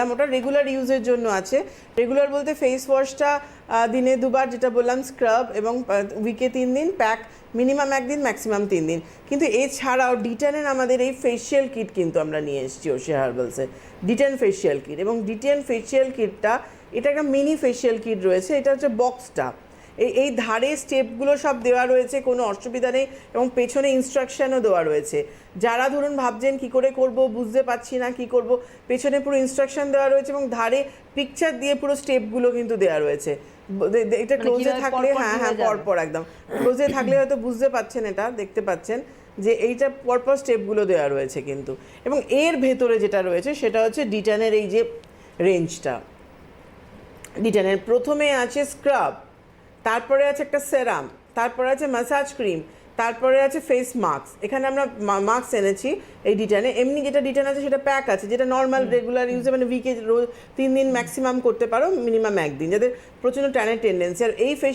ওটা রেগুলার ইউজের জন্য আছে। রেগুলার বলতে ফেস ওয়াশটা দিনে দুবার যেটা বললাম স্ক্রাব এবং উইকে তিন দিন প্যাক মিনিমাম একদিন ম্যাক্সিমাম তিন দিন। কিন্তু এছাড়াও ডিটেনের আমাদের এই ফেসিয়াল কিট কিন্তু আমরা নিয়ে এসেছি ওশে হার্বালসে ডিটেন ফেসিয়াল কিট এবং ডিটেন ফেসিয়াল কিটটা এটা একটা মিনি ফেসিয়াল কিট রয়েছে, এটা হচ্ছে বক্সটা এই এই ধারে স্টেপগুলো সব দেওয়া রয়েছে কোনো অসুবিধা নেই এবং পেছনে ইনস্ট্রাকশনও দেওয়া রয়েছে। যারা ধরুন ভাবছেন কি করে করব বুঝতে পারছি না কি করব পেছনে পুরো ইনস্ট্রাকশন দেওয়া রয়েছে এবং ধারে পিকচার দিয়ে পুরো স্টেপগুলো কিন্তু দেওয়া রয়েছে। এটা মানে ক্লোজে থাকলে হ্যাঁ হ্যাঁ পরপর একদম। ক্লোজে থাকলে হয়তো বুঝতে পাচ্ছেন এটা দেখতে পাচ্ছেন যে এইটা পরপর স্টেপগুলো দেওয়া রয়েছে কিন্তু। এবং এর ভেতরে যেটা রয়েছে সেটা হচ্ছে ডিটানের এই যে রেঞ্জটা ডিটানের প্রথমে আছে স্ক্রাব তারপরে আছে একটা সেরাম তারপরে আছে ম্যাসাজ ক্রিম তারপরে আছে ফেস মাস্ক এখানে আমরা মাস্ক এনেছি এই ডিটানে। এমনি যেটা ডিটান আছে সেটা প্যাক আছে যেটা নর্মাল রেগুলার ইউজে মানে উইকে রোজ তিন দিন ম্যাক্সিমাম করতে পারো মিনিমাম একদিন। যাদের প্রচণ্ড ট্যানের টেন্ডেন্সি আর এই ফেস